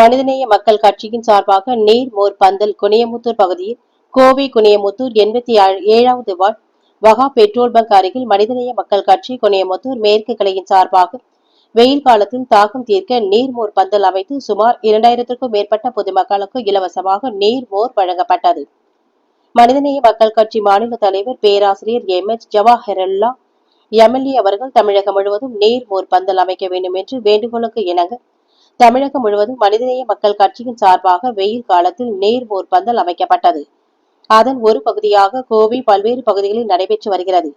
மனிதநேய மக்கள் கட்சியின் சார்பாக நீர் மோர் பந்தல் குனியமுத்தூர் பகுதியில் கோவை குனியமுத்தூர் எண்பத்தி ஏழாவது வார்டு வகா பெட்ரோல் பங்க் அருகில் மனிதநேய மக்கள் கட்சி குனியமுத்தூர் மேற்கு கிளையின் சார்பாக வெயில் காலத்தில் தாகம் தீர்க்க நீர் மோர் பந்தல் அமைத்து சுமார் இரண்டாயிரத்திற்கும் மேற்பட்ட பொதுமக்களுக்கு இலவசமாக நீர் மோர் வழங்கப்பட்டது. மனிதநேய மக்கள் கட்சி மாநில தலைவர் பேராசிரியர் எம். எச். ஜவாஹருல்லா எம்எல்ஏ அவர்கள் தமிழகம் முழுவதும் நீர் மோர் பந்தல் அமைக்க வேண்டும் என்று வேண்டுகோளுக்கு இணங்க தமிழகம் முழுவதும் மனிதநேய மக்கள் கட்சியின் சார்பாக வெயில் காலத்தில் நேர் போர்பந்தல் அமைக்கப்பட்டது. அதன் ஒரு பகுதியாக கோவை பல்வேறு பகுதிகளில் நடைபெற்று வருகிறது.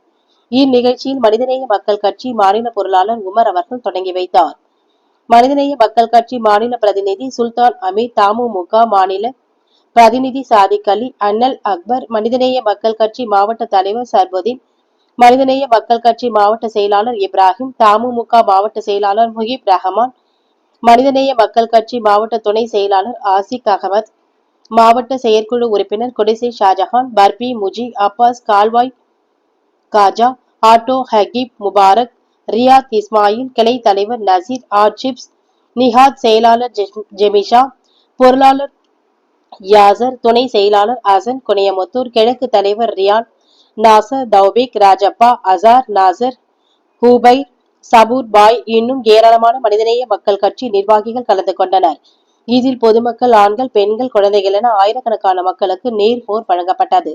இந்நிகழ்ச்சியில் மனிதநேய மக்கள் கட்சி மாநில பொருளாளர் உமர் அவர்கள் தொடங்கி வைத்தார். மனிதநேய மக்கள் கட்சி மாநில பிரதிநிதி சுல்தான் அமீர் தமுமுக மாநில பிரதிநிதி சாதிக் அலி அண்ணல் அக்பர் மனிதநேய மக்கள் கட்சி மாவட்ட தலைவர் சர்புதீன் மனிதநேய மக்கள் கட்சி மாவட்ட செயலாளர் இப்ராஹிம் தமுமுக மாவட்ட செயலாளர் முஹிப் ரஹமான் மனிதநேய மக்கள் கட்சி மாவட்ட துணை செயலாளர் ஆசிக் அகமது மாவட்ட செயற்குழு உறுப்பினர் குடிசை ஷாஜஹான் பர்பி முஜி அப்பாஸ் கால்வாய் காஜா ஆட்டோ ஹகீப் முபாரக் ரியாத் இஸ்மாயில் கிளை தலைவர் நசீர் ஆர்ஜிப்ஸ் நிஹாத் செயலாளர் ஜெமிஷா பொருளாளர் யாசர் துணை செயலாளர் அசன் குனியமுத்தூர் கிழக்கு தலைவர் ரியான் நாசர் தௌபிக் ராஜப்பா அசார் நாசர் ஹூபை சபூர் பாய் இன்னும் ஏராளமான மனிதநேய மக்கள் கட்சி நிர்வாகிகள் கலந்து கொண்டனர். இதில் பொதுமக்கள் ஆண்கள் பெண்கள் குழந்தைகள் என ஆயிரக்கணக்கான மக்களுக்கு நேர் போர் வழங்கப்பட்டது.